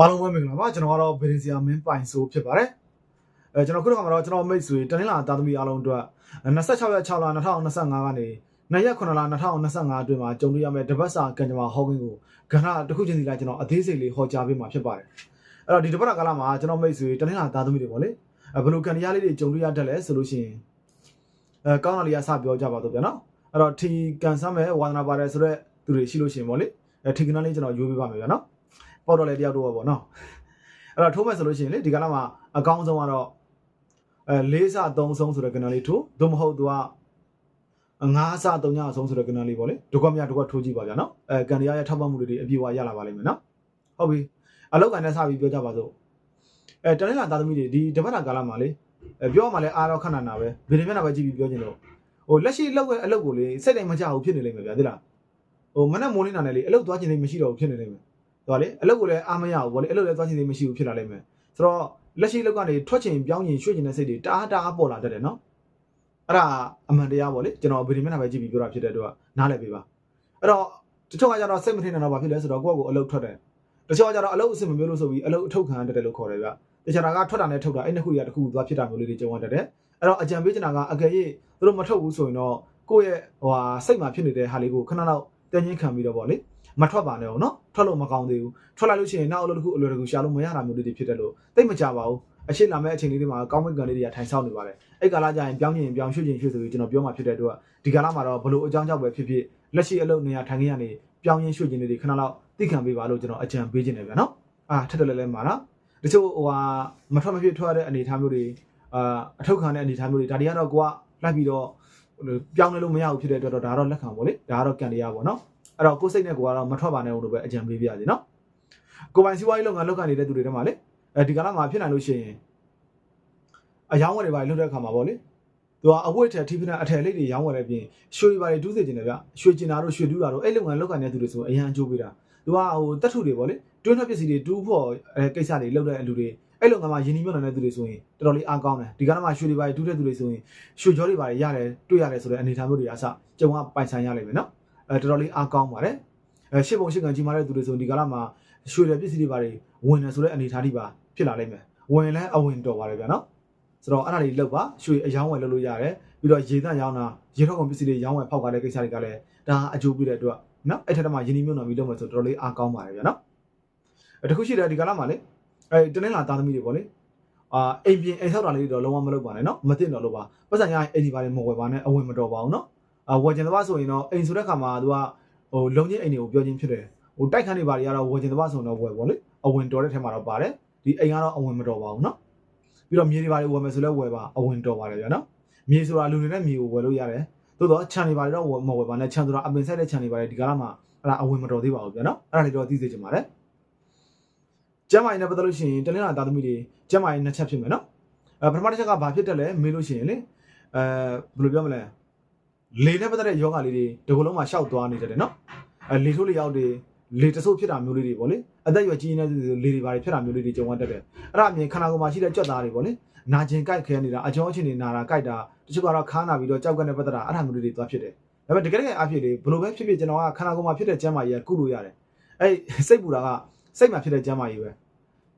အားလုံးပဲမင်္ဂလာပါကျွန်တော်ကတော့ဗီဒီဇီယာမင်းပိုင်ဆိုဖြစ်ပါတယ်အဲကျွန်တော်ခုနကမှာတော့ကျွန်တော်မိတ်ဆွေတနင်္လာသားသမီးအားလုံးအတွက်26ရက်6လ2025ကနေ2ရက်9လ2025အတွင်းမှာကြုံတွေ့ရမယ့်တပတ်စာကံကြမ္မာဟောကင်းကိုကဏ္ဍတစ်ခုချင်းစီလိုက်ကျွန်တော်အသေးစိတ်လေးဟောကြားပေးမှာဖြစ်ပါတယ်အဲ့တော့ဒီတပတ်ကာလမှာကျွန်တော်မိတ်ဆွေတနင်္လာသားသမီးတွေပေါ့လေအဲဘယ်လိုကံတရားလေးတွေကြုံတွေ့ရတတ်လဲဆိုလို့ရှိရင်အဲကောင်းတာလေးကစပြောကြပါတော့ဗျာနော်အဲ့တော့ထီကန်ဆမ်းမဲ့ဝါသနာပါတယ်ဆိုတော့သူတွေရှိလို့ရှိရင်ပေါ့လေအဲထီကနာလေးကျွန်တော်ရွေးပေးပါမယ်ဗျာနော် ပေါ့တော့လေတယောက်တော့ပေါ့နော်အဲ့တော့ထိုးမဲ့ဆိုလို့ရှိရင်လေဒီကနေ့မှာအကောင်းဆုံးကတော့အဲ၄စ3ဆုံးဆိုတဲ့ကဏ္ဍလေးထိုးသို့မဟုတ်သူက9စ3ညအဆုံးဆိုတဲ့ကဏ္ဍလေးပေါ့လေဒုက္ခမြဒုက္ခထိုးကြည့်ပါဗျာနော်အဲကံတရားရဲ့ထောက်ပံ့မှုတွေအပြည့်အဝရလာပါလိမ့်မယ်နော်ဟုတ်ပြီအလောက်ကန်နဲ့စပြီးပြောကြပါစို့အဲတနင်္လာသားသမီးတွေဒီတပတ်တာကာလမှာလေအဲပြောမှလည်းအားတော့ခဏနာပဲဗီဒီယိုမျက်နှာပဲကြည့်ပြီးပြောချင်လို့ဟိုလက်ရှိလောက်ရဲ့အလုပ်ကိုလေစိတ်တိုင်းမကြဘူးဖြစ်နေလိမ့်မယ်ဗျာသိလားဟိုမနဲ့မိုးလင်းတာနဲ့လေအလုပ်သွားချင်နေမရှိတော့ဘူးဖြစ်နေလိမ့်မယ် တော့လေအလုပ်ကိုလည်းအားမရဘူးဗောလေအလုပ်လည်းသွားချင်သေးမရှိဘူးဖြစ်လာလိမ့်မယ်ဆိုတော့လက်ရှိအလုပ်ကနေထွက်ချင်ပြောင်းချင်ရွှေ့ချင်တဲ့စိတ်တွေတအားတအားပေါ်လာတတ်တယ်နော်အဲ့ဒါအမှန်တရားဗောလေကျွန်တော်ဗီဒီယိုမျက်နှာပဲကြည့်ပြီးပြောတာဖြစ်တဲ့အတွက်နားလည်ပေးပါအဲ့တော့တချို့ကကြတော့စိတ်မထင်နိုင်တော့ဘာဖြစ်လဲဆိုတော့ကိုယ့်ကိုယ်အလုပ်ထွက်တယ်တချို့ကကြတော့အလုပ်အဆင်မပြေလို့ဆိုပြီးအလုပ်အထုတ်ခံရတတ်တယ်လို့ခေါ်တယ်ဗျတခြားတာကထွက်တာနဲ့ထုတ်တာအဲ့နှစ်ခုကြီးကတစ်ခုသွားဖြစ်တာမျိုးလေးတွေကြုံရတတ်တယ်အဲ့တော့အကြံပေးချင်တာကအကယ်၍သူတို့မထုတ်ဘူးဆိုရင်တော့ကိုယ့်ရဲ့ဟိုဟာစိတ်မှာဖြစ်နေတဲ့ဟာလေးကိုခဏလောက်တင်ချင်းခံပြီးတော့ဗောလေမထွက်ပါနဲ့ဟုတ်နော် ထွက်လို့မကောင်းသေးဘူးထွက်လိုက်လို့ရှိရင်နောက်အလုပ်တစ်ခုအလွယ်တကူရှာလို့မရတာမျိုးလေးတွေဖြစ်တယ်လို့သိမကြပါဘူးအရှိလာမဲ့အချိန်လေးတွေမှာကောင်းမွန်ကန်လေးတွေကထိုင်ဆောင်နေပါတယ်အဲ့ကာလကျရင်ပြောင်းရင်ပြောင်းရွှေ့ချင်ရွှေ့ဆိုပြီးကျွန်တော်ပြောမှဖြစ်တဲ့အတွက်ဒီကာလမှာတော့ဘလို့အကြောင်းကြောင့်ပဲဖြစ်ဖြစ်လက်ရှိအလုပ်နေရာထိုင်ခင်းရနေပြောင်းရင်ရွှေ့ချင်လေးတွေခဏလောက်သိခံပေးပါလို့ကျွန်တော်အကြံပေးခြင်းတယ်ဗျာနော်အာထက်တယ်လဲလဲမှာနော်တချို့ဟိုဟာမထွက်မဖြစ်ထွက်ရတဲ့အနေအထားမျိုးတွေအာအထောက်ခံတဲ့အနေအထားမျိုးတွေဒါတွေကတော့ကိုကလိုက်ပြီးတော့ပြောင်းလဲလို့မရဘူးဖြစ်တဲ့အတွက်တော့ဒါကတော့လက်ခံပေါ့လေဒါကတော့ကံတရားပေါ့နော် အဲ့တော့ကိုယ်စိတ်နဲ့ကိုကတော့မထွက်ပါနဲ့လို့ပဲအကြံပေးပြရစီနော်ကိုပိုင်စီးပွားရေးလုပ်ငန်းလုပ်ကိုင်နေတဲ့သူတွေထဲမှာလေအဲဒီကလာမှာဖြစ်နိုင်လို့ရှိရင်အယောင်းဝယ်တွေပါလုပ်တဲ့အခါမှာပေါ့လေသူကအဝတ်ထည်ထိဖနာအထည်လေးတွေရောင်းဝယ်တဲ့ပြင်ရွှေတွေပါတွေတူးစေချင်တယ်ဗျရွှေကျင်တာတို့ရွှေတူးတာတို့အဲ့လုပ်ငန်းလုပ်ကိုင်တဲ့သူတွေဆိုအရန်အကျိုးပေးတာသူကဟိုတက်ထုတွေပေါ့လေတွင်းထွက်ပစ္စည်းတွေတူးဖို့အဲကိစ္စတွေလုပ်တဲ့အလူတွေအဲ့လုပ်ငန်းမှာယင်းနှိမ့်မြုပ်နေတဲ့သူတွေဆိုရင်တော်တော်လေးအားကောင်းတယ်ဒီကလာမှာရွှေတွေပါတွေတူးတဲ့သူတွေဆိုရင်ရွှေကြောတွေပါတွေရတယ်တွေ့ရတယ်ဆိုတဲ့အနေအထားမျိုးတွေအစကြုံကပိုင်ဆိုင်ရလိမ့်မယ်နော် အဲတော်တော်လေးအားကောင်းပါတယ်အဲရှစ်ပုံရှစ်ကန်ကြီးမားတဲ့သူတွေဆိုရင်ဒီကလာမှာရွှေရပစ္စည်းတွေပါတယ်ဝင်တယ်ဆိုတဲ့အနေအထားတွေပါဖြစ်လာလိမ့်မယ်ဝင်လဲအဝင်တော်ပါတယ်ဗျာနော်ဆိုတော့အဲ့ဒါတွေလောက်ပါရွှေအယောင်းဝယ်လုပ်လို့ရတယ်ပြီးတော့ရေသန့်ရောင်းတာရေထောက်ကုန်ပစ္စည်းတွေရောင်းဝယ်ဖောက်ကားတဲ့ကိစ္စတွေကလည်းဒါအကျိုးပေးတဲ့အတွက်နော်အဲ့ထက်တမှာယင်းနှမြုံတော်ပြီးလုပ်မယ်ဆိုတော့တော်တော်လေးအားကောင်းပါတယ်ဗျာနော်အဲ့တခုရှိတယ်ဒီကလာမှာလေအဲ့တနင်္လာသားသမီးတွေပေါ့လေအာအိမ်ပြင်အိမ်ဆောက်တာလေးတွေတော့လုံးဝမလုပ်ပါနဲ့နော်မသိတော့လို့ပါပတ်စံရရင်အိမ်ဒီပါလေးမဝယ်ပါနဲ့အဝင်မတော်ပါဘူးနော်အာ ဝယ်ကျင်တဲ့ဘာဆိုရင်တော့အိမ်ဆိုတဲ့ခါမှာသူကဟိုလုံချင်းအိမ်တွေကိုပြောချင်းဖြစ်တယ် ဟိုတိုက်ခန်းတွေဘာတွေကတော့ဝယ်ကျင်သဘာဆိုတော့ဝယ်ပေါ့လေအဝင်တော်တဲ့ထဲမှာတော့ပါတယ်ဒီအိမ်ကတော့အဝင်မတော်ပါဘူးเนาะပြီးတော့မြေတွေဘာတွေဝယ်မယ်ဆိုလဲဝယ်ပါအဝင်တော်ပါတယ်ဗျာเนาะမြေဆိုတာလူတွေနဲ့မြေကိုဝယ်လို့ရတယ်သို့တော့ခြံတွေဘာတွေတော့ဝယ်မဝယ်ပါနဲ့ခြံဆိုတာအပင်ဆက်တဲ့ခြံတွေဘာတွေဒီကလာမှာအဲ့ဒါအဝင်မတော်သေးပါဘူးဗျာเนาะအဲ့ဒါတွေတော့သိစေချင်ပါတယ်ကျမ်းမာရေးနဲ့ပတ်သက်လို့ရှိရင်တနင်္လာသားသမီးတွေကျမ်းမာရေးနှစ်ချက်ဖြစ်မယ်เนาะအဲပထမတစ်ချက်ကဘာဖြစ်တယ်လဲမေးလို့ရှိရင်လေအဲဘယ်လိုပြောမလဲ လေနဲ့ပတ်သက်တဲ့ယောဂလေးတွေဒီကုလုံးမှာရှောက်သွားနေကြတယ်နော်အဲလေထိုးလေရောက်တွေလေတဆုပ်ဖြစ်တာမျိုးလေးတွေပေါ့လေအသက်ရွယ်ကြီးနေတဲ့လေတွေဘာတွေဖြစ်တာမျိုးလေးတွေကြုံရတတ်တယ်အဲ့ဒါအမြင်ခန္ဓာကိုယ်မှာရှိတဲ့ကြွက်သားတွေပေါ့လေနာကျင်ကြိုက်ခဲနေတာအကြောင်းအချင်းတွေနာတာကြိုက်တာတချို့ကတော့ခါနာပြီးတော့ကြောက်ကနဲ့ပတ်သက်တာအဲ့ဒါမျိုးလေးတွေသွားဖြစ်တယ်ဒါပေမဲ့တကယ်တကယ်အဖြစ်လေဘလို့ပဲဖြစ်ဖြစ်ကျွန်တော်ကခန္ဓာကိုယ်မှာဖြစ်တဲ့ကျန်းမာရေးကကုလို့ရတယ်အဲ့စိတ်ပူတာကစိတ်မှာဖြစ်တဲ့ကျန်းမာရေးပဲ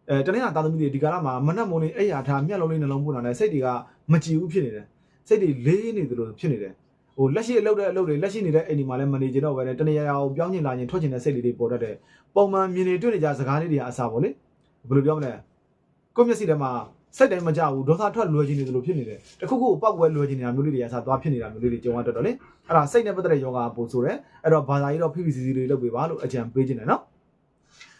အဲတနင်္လာသားသမီးတွေဒီကာလမှာမနှက်မုံလေးအိယာထားမျက်လုံးလေးနှလုံးပူတာနဲ့စိတ်တွေကမကြည်ဘူးဖြစ်နေတယ်စိတ်တွေလေးနေသလိုဖြစ်နေတယ် ဟိုလက်ရှိအလုပ်တဲ့အလုပ်တွေလက်ရှိနေတဲ့အိမ်ဒီမှာလည်းမနေကြတော့ဘဲနဲ့တနေရာရာကိုပြောင်းကျင်လာရင်ထွက်ကျင်တဲ့စိတ်လေးတွေပေါ်တတ်တယ်ပုံမှန်မြင်နေတွေ့နေကြစကားလေးတွေကအစားပေါ့လေဘယ်လိုပြောမလဲကိုယ့်မျက်စိထဲမှာစိတ်တိုင်းမကြဘူးဒေါသထွက်လွယ်ခြင်းတွေလိုဖြစ်နေတယ်တခုခုပောက်ကွဲလွယ်ခြင်းနေတာမျိုးလေးတွေအစားသွားဖြစ်နေတာမျိုးလေးတွေကြုံရတတ်တော့လေအဲ့ဒါစိတ်နဲ့ပတ်သက်တဲ့ယောဂပို့ဆိုတယ်အဲ့တော့ဘာသာရေးတော့ PPCC တွေလုပ်ပေးပါလို့အကြံပေးခြင်းတယ်နော်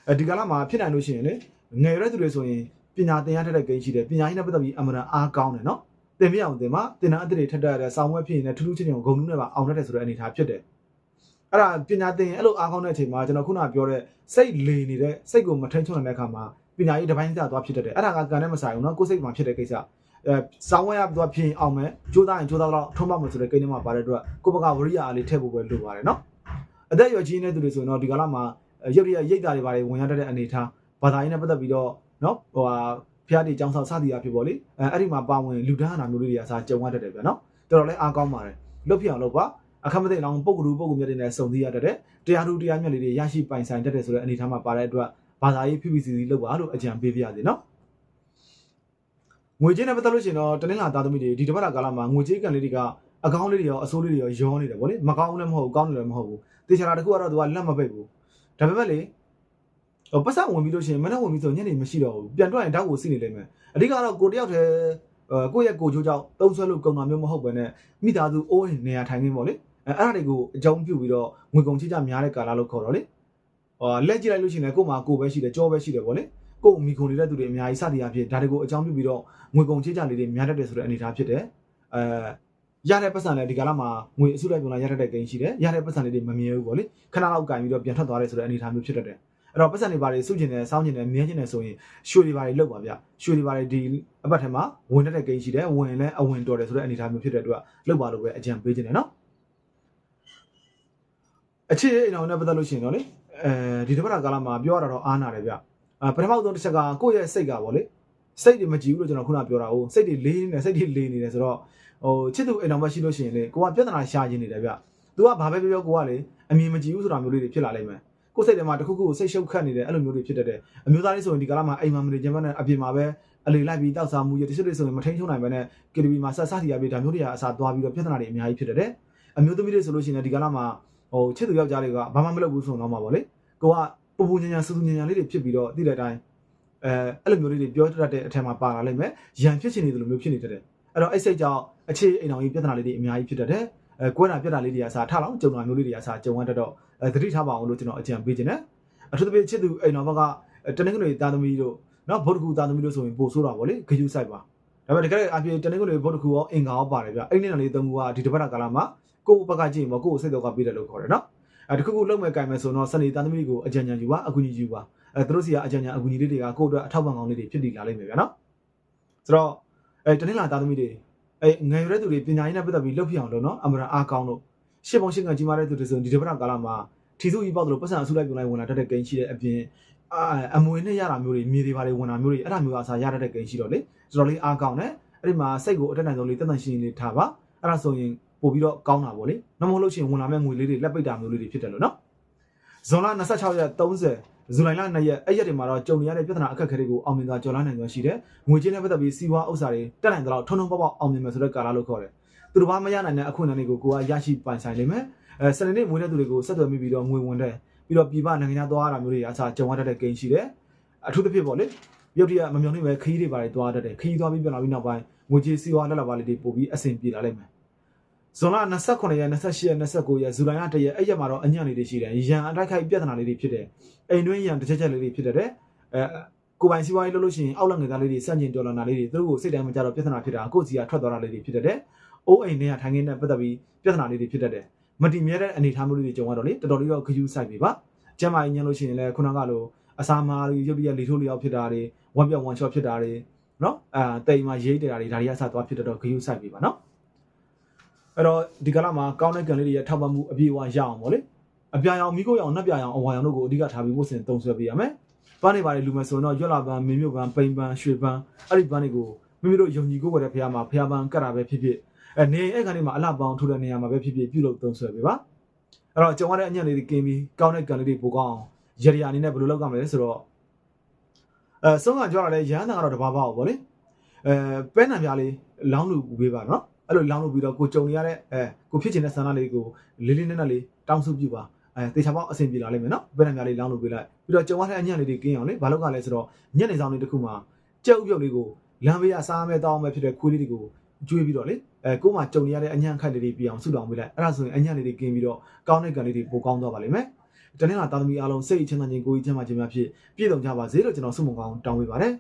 အဲဒီကလာမှာဖြစ်နိုင်လို့ရှိရင်လေငယ်ရွယ်တဲ့သူတွေဆိုရင်ပညာသင်ရတတ်တဲ့ကိန်းရှိတယ်ပညာရေးနဲ့ပတ်သက်ပြီးအမှန်တန်အားကောင်းတယ်နော် တင်ပြအောင်တင်မှာတင်တာအစ်တွေထက်တဲ့ဆောင်းဝဲဖြစ်ရင်လည်းထူးထူးချင်းချင်းကိုဂုံနုနဲ့ပါအောင်တတ်တယ်ဆိုတဲ့အနေအထားဖြစ်တယ်အဲ့ဒါပညာသင်ရင်အဲ့လိုအားကောင်းတဲ့အချိန်မှာကျွန်တော်ခုနကပြောတဲ့စိတ်လေနေတဲ့စိတ်ကိုမထိန်ချုံနိုင်တဲ့အခါမှာပညာရေးတစ်ပိုင်းကျသွားဖြစ်တတ်တယ်အဲ့ဒါကကံနဲ့မဆိုင်ဘူးเนาะကိုယ်စိတ်မှာဖြစ်တဲ့ကိစ္စအဲဆောင်းဝဲရသွားဖြစ်အောင်မယ်ကြိုးစားရင်ကြိုးစားတော့ထုံးမမယ်ဆိုတဲ့ကိန်းထဲမှာပါတဲ့အတွက်ကိုယ့်ဘက်ကဝရိယအားလေးထည့်ဖို့ပဲလိုပါတယ်เนาะအသက်အရွယ်ကြီးနေတဲ့သူတွေဆိုရင်တော့ဒီကာလမှာရုပ်ရည်ရိတ်တာတွေပါတယ်ဝင်ရတတ်တဲ့အနေအထားဘာသာရေးနဲ့ပတ်သက်ပြီးတော့เนาะဟိုဟာ ဖျားတီចောင်းဆောင်စသည်အဖြစ်ပေါ့လေအဲအဲ့ဒီမှာပါဝင်လူဒန်းဟာမျိုးလေးတွေအစားကြုံရတတ်တယ်ဗျာနော်တော်တော်လေးအားကောင်းပါတယ်လွတ်ပြအောင်လုပ်ပါအခက်မသိအောင်ပုံကူပုံကူမြတ်တွေနဲ့စုံစည်းရတတ်တယ်တရားသူတရားမြတ်လေးတွေရရှိပိုင်ဆိုင်တတ်တယ်ဆိုတဲ့အနေအထားမှာပါတဲ့အတွက်ဘာသာရေး PPCC လောက်ပါလို့အကြံပေးပြရစီနော်ငွေကြေးနဲ့ပတ်သက်လို့ရှိရင်တော့တနင်္လာသားသမီးတွေဒီတစ်ပတ်တာကာလမှာငွေကြေးကန်လေးတွေကအကောင့်လေးတွေရောအစိုးလေးတွေရောရောနေတယ်ဗောလေမကောင်းလည်းမဟုတ်ဘူးကောင်းတယ်လည်းမဟုတ်ဘူးတေချာတာတစ်ခုကတော့သူကလက်မပိတ်ဘူးဒါပေမဲ့လေဟို ပတ်စံဝင်ပြီးလို့ရှိရင်မနေ့ဝင်ပြီးဆိုညနေမရှိတော့ဘူးပြန်ထွက်ရင်တောက်ကိုစီးနေလိမ့်မယ်အဓိကတော့ကိုတယောက်တည်းအဲကိုယ့်ရဲ့ကိုချိုးကြောင့်တုံးဆွဲလို့ကုန်တာမျိုးမဟုတ်ဘဲနဲ့မိသားစုအိုးအိမ်နေရာထိုင်ခင်းပေါ့လေအဲအဲ့ဒါတွေကိုအကြောင်းပြုပြီးတော့ငွေကုန်ချိကြများတဲ့ကာလလို့ခေါ်တော့လေဟောလက်ကြည့်လိုက်လို့ရှိရင်လည်းကို့မှာကိုပဲရှိတယ်ကြောပဲရှိတယ်ပေါ့လေကို့မိကုန်နေတဲ့သူတွေအများကြီးစသည်အဖြစ်ဒါတွေကိုအကြောင်းပြုပြီးတော့ငွေကုန်ချိကြလေးတွေများတတ်တယ်ဆိုတဲ့အနေအထားဖြစ်တယ်အဲရတဲ့ပတ်စံလည်းဒီကာလမှာငွေအစုလိုက်ပုံလာရတတ်တဲ့ကိန်းရှိတယ်ရတဲ့ပတ်စံလေးတွေမမြဲဘူးပေါ့လေခဏလောက်ကင်ပြီးတော့ပြန်ထွက်သွားတယ်ဆိုတဲ့အနေအထားမျိုးဖြစ်တတ်တယ် အဲ့တော့ပတ်စံတွေဘာတွေစုကျင်တယ်စောင်းကျင်တယ်မြဲကျင်တယ်ဆိုရင်ရွှေတွေဘာတွေလောက်ပါဗျရွှေတွေဘာတွေဒီအပတ်ထဲမှာဝင်တတ်တဲ့ကိန်းရှိတယ်ဝင်လဲအဝင်တော်တယ်ဆိုတဲ့အနေအထားမျိုးဖြစ်တဲ့အတွက်လောက်ပါလို့ပဲအကြံပေးခြင်းတယ်နော်အခြေအိမ်အောင်နဲ့ပတ်သက်လို့ရှိရင်တော့လေအဲဒီတစ်ပတ်ကာလမှာပြောရတာတော့အားနာတယ်ဗျအဲပထမဆုံးတစ်ချက်ကကိုယ့်ရဲ့စိတ်ကပေါ့လေစိတ်တွေမကြည့်ဘူးလို့ကျွန်တော်ခုနပြောတာဟုတ်စိတ်တွေလေးနေတယ်စိတ်တွေလေးနေတယ်ဆိုတော့ဟိုချစ်သူအိမ်အောင်မရှိလို့ရှိရင်လေကိုကပြဿနာရှာခြင်းနေတယ်ဗျ။ तू ကဘာပဲပြောပြောကိုကလေအမြင်မကြည့်ဘူးဆိုတာမျိုးလေးတွေဖြစ်လာလိမ့်မယ်။ ကိုယ်စိတ်ထဲမှာတစ်ခုခုကိုစိတ်ရှုပ်ခတ်နေတယ်အဲ့လိုမျိုးတွေဖြစ်တတ်တယ်။အမျိုးသားလေးဆိုရင်ဒီကာလမှာအိမ်မှာမနေခြင်းမနဲ့အပြင်မှာပဲအလေလိုက်ပြီးတောက်စားမှုရတချို့တွေဆိုရင်မထိန်ချုံနိုင်ပဲနဲ့ KTV မှာဆက်စားတီရပြီးဒါမျိုးတွေကအစားသွားပြီးတော့ပြဿနာတွေအများကြီးဖြစ်တတ်တယ်။အမျိုးသမီးတွေဆိုလို့ရှိရင်ဒီကာလမှာဟိုချစ်သူယောက်ျားတွေကဘာမှမလုပ်ဘူးဆိုတော့မှာပေါ့လေ။ကိုကပူပူညံညံစူးစူးညံညံလေးတွေဖြစ်ပြီးတော့တိတဲ့အတိုင်းအဲအဲ့လိုမျိုးလေးတွေပြောတတ်တဲ့အထက်မှာပါလာလိမ့်မယ်။ရန်ဖြစ်ချင်နေတယ်လို့မျိုးဖြစ်နေတတ်တယ်။အဲ့တော့အဲ့စိတ်ကြောင့်အခြေအိမ်အောင်ကြီးပြဿနာလေးတွေအများကြီးဖြစ်တတ်တယ်။အဲကွဲတာပြဿနာလေးတွေအစားထလောင်ကြုံတာမျိုးလေးတွေအစားကြုံရတတ်တော့ အဲသတိထားပါအောင်လို့ကျွန်တော်အကြံပေးခြင်းနဲ့အထူးသဖြင့်ချစ်သူအိမ်တော်ဘက်ကတနင်္ဂနွေသားသမီးတို့နော်ဗုဒ္ဓကူသားသမီးတို့ဆိုရင်ပို့ဆိုးတာပေါ့လေဂယုဆိုင်ပါဒါပေမဲ့တကယ်အပြင်တနင်္ဂနွေဗုဒ္ဓကူရောအင်္ဂါရောပါတယ်ဗျအဲ့ဒီနေ့လေးသုံးခုကဒီတစ်ပတ်ကာလမှာကိုယ့်ဘက်ကကြည့်ရင်ကိုယ့်ကိုစိတ်တော့ကပေးတယ်လို့ခေါ်တယ်နော်အဲတခုခုလုံးမဲ့ကင်မဲ့ဆိုတော့စနေသားသမီးကိုအကြံဉာဏ်ယူပါအကူအညီယူပါအဲသူတို့စီကအကြံဉာဏ်အကူအညီလေးတွေကကိုယ့်အတွက်အထောက်ပံ့ကောင်းလေးတွေဖြစ်တည်လာလိမ့်မယ်ဗျာနော်ဆိုတော့အဲတနင်္လာသားသမီးတွေအဲငယ်ရွယ်တဲ့သူတွေပညာရေးနဲ့ပတ်သက်ပြီးလှုပ်ပြအောင်လို့နော်အမရအားကောင်းလို့ ရှစ်ပုံရှစ်ကန်ကြီးမားတဲ့သူတွေဆိုရင်ဒီတစ်ပတ်ကာလမှာထီစုကြီးပေါက်တယ်လို့ပတ်စံအစုလိုက်ပြုံလိုက်ဝင်လာတတ်တဲ့ဂိမ်းရှိတဲ့အပြင်အာအမွေနဲ့ရတာမျိုးတွေမြေတွေပါတွေဝင်တာမျိုးတွေအဲ့ဒါမျိုးအစားရတတ်တဲ့ဂိမ်းရှိတော့လေတော်တော်လေးအားကောင်းတယ်အဲ့ဒီမှာစိတ်ကိုအတက်နိုင်ဆုံးလေးတက်တန်ရှင်းလေးထားပါအဲ့ဒါဆိုရင်ပို့ပြီးတော့ကောင်းတာပေါ့လေနှမဟုတ်လို့ရှိရင်ဝင်လာမဲ့ငွေလေးတွေလက်ပိတ်တာမျိုးလေးတွေဖြစ်တယ်လို့နော်ဇွန်လ26ရက်30ဇူလိုင်လ2ရက်အဲ့ရက်တွေမှာတော့ကြုံနေရတဲ့ပြဿနာအခက်အခဲတွေကိုအောင်မြင်စွာကျော်လွှားနိုင်စွာရှိတယ်ငွေကြေးနဲ့ပတ်သက်ပြီးစီးပွားဥစ္စာတွေတက်နိုင်သလောက်ထုံထုံပေါက်ပေါက်အောင်မြင်မယ်ဆိုတဲ့ကာလလို့ခေါ်တယ် သူတို့ဘာမရနိုင်တဲ့အခွင့်အရေးတွေကိုကိုကရရှိပိုင်ဆိုင်နိုင်မယ်အဲစနေနေ့မွေးတဲ့သူတွေကိုဆက်သွယ်မိပြီးတော့ငွေဝင်တဲ့ပြီးတော့ပြည်ပနိုင်ငံခြားသွားရတာမျိုးတွေအစားကြုံရတတ်တဲ့ဂိမ်းရှိတယ်အထူးသဖြင့်ပေါ့လေရုပ်တရက်မမျော်လင့်ပဲခရီးတွေပါတယ်သွားတတ်တယ်ခရီးသွားပြီးပြန်လာပြီးနောက်ပိုင်းငွေကြေးစီးပွားလက်လာပါလေးတွေပို့ပြီးအဆင်ပြေလာလိမ့်မယ်ဇွန်လ29ရက်28ရက်29ရက်ဇူလိုင်လ1ရက်အဲ့ရက်မှာတော့အညံ့လေးတွေရှိတယ်ရန်အတိုက်ခိုက်ပြဿနာလေးတွေဖြစ်တယ်အိမ်တွင်းရန်တစ်ချက်ချက်လေးတွေဖြစ်တယ်အဲကိုပိုင်စီးပွားရေးလုပ်လို့ရှိရင်အောက်လက်ငယ်သားလေးတွေစန့်ကျင်တော်လာတာလေးတွေသူတို့ကိုစိတ်တိုင်းမကြတော့ပြဿနာဖြစ်တာကိုယ့်စီကထွက်သွားတာလေးတွေဖြစ်တယ် အိုးအိမ်ထဲကထိုင်ခင်းနဲ့ပတ်သက်ပြီးပြဿနာလေးတွေဖြစ်တတ်တယ်မတည်မြဲတဲ့အနေအထားမျိုးလေးတွေကြုံရတော့လေတော်တော်လေးတော့ခယူးဆိုင်ပြီပါကျမ်းမာရေးညံလို့ရှိရင်လည်းခုနကလိုအစာမာတွေရုပ်ရည်လေထိုးလျောက်ဖြစ်တာတွေဝမ်ပြောက်ဝမ်ချော့ဖြစ်တာတွေနော်အာတိမ်မှာရေးတတာတွေဒါတွေအဆသွားဖြစ်တော့ခယူးဆိုင်ပြီပါနော်အဲ့တော့ဒီကလာမှာကောင်းတဲ့ကံလေးတွေရထောက်ပံ့မှုအပြည့်အဝရအောင်ဗောလေအပြာရောင်မိခိုးရောင်နှက်ပြရောင်အဝါရောင်တို့ကိုအဓိကထားပြီးပို့စင်သုံးဆွဲပေးရမယ်ပန်းနေပါလေလူမယ်ဆိုရင်တော့ရွက်လာပန်းမင်းမြုပ်ပန်းပိန်ပန်းရွှေပန်းအဲ့ဒီပန်းတွေကိုမိမိတို့ယုံကြည်ကိုယ်ဝယ်တဲ့ဖះမှာဖះပန်းကတ်တာပဲဖြစ်ဖြစ် အဲနေအဲ့ကနေမှာအလှပေါင်းထိုးတဲ့နေရာမှာပဲဖြစ်ဖြစ်ပြုလုပ်သုံးဆွဲပေးပါအဲ့တော့ကြုံရတဲ့အညံ့လေးတွေကင်းပြီးကောင်းတဲ့ကံလေးတွေပိုကောင်းအောင်ရရအနေနဲ့ဘယ်လိုလုပ်ကြမလဲဆိုတော့အဲဆုံးကကြောက်ရတဲ့ရဟန်းတန်ကတော့တဘာပါပေါ့လေအဲပဲနံပြားလေးလောင်းလူပေးပါနော်အဲ့လိုလောင်းလို့ပြီးတော့ကိုကြုံနေရတဲ့အဲကိုဖြစ်ချင်တဲ့ဆန္ဒလေးကိုလေးလေးနက်နက်လေးတောင်းစုပြုပါအဲတေချာပေါက်အဆင်ပြေလာလိမ့်မယ်နော်ပဲနံပြားလေးလောင်းလို့ပေးလိုက်ပြီးတော့ကြုံရတဲ့အညံ့လေးတွေကင်းအောင်လေဘာလုပ်ကြလဲဆိုတော့ညက်နေဆောင်လေးတစ်ခုမှာကြက်ဥပြုတ်လေးကိုလမ်းဘေးကစားမဲ့တောင်းမဲ့ဖြစ်တဲ့ခွေးလေးတွေကို ကျွေးပြီးတော့လေအဲကို့မှာကြုံနေရတဲ့အညံ့ခိုက်လေးတွေပြအောင်ဆုတောင်းပေးလိုက်အဲ့ဒါဆိုရင်အညံ့လေးတွေကင်းပြီးတော့ကောင်းတဲ့ကံလေးတွေပိုကောင်းသွားပါလိမ့်မယ်တနင်္လာသားသမီးအားလုံးစိတ်ချမ်းသာခြင်းကိုယ်ကြီးချမ်းသာခြင်းများဖြစ်ပြည့်စုံကြပါစေလို့ကျွန်တော်ဆုမွန်ကောင်းတောင်းပေးပါတယ်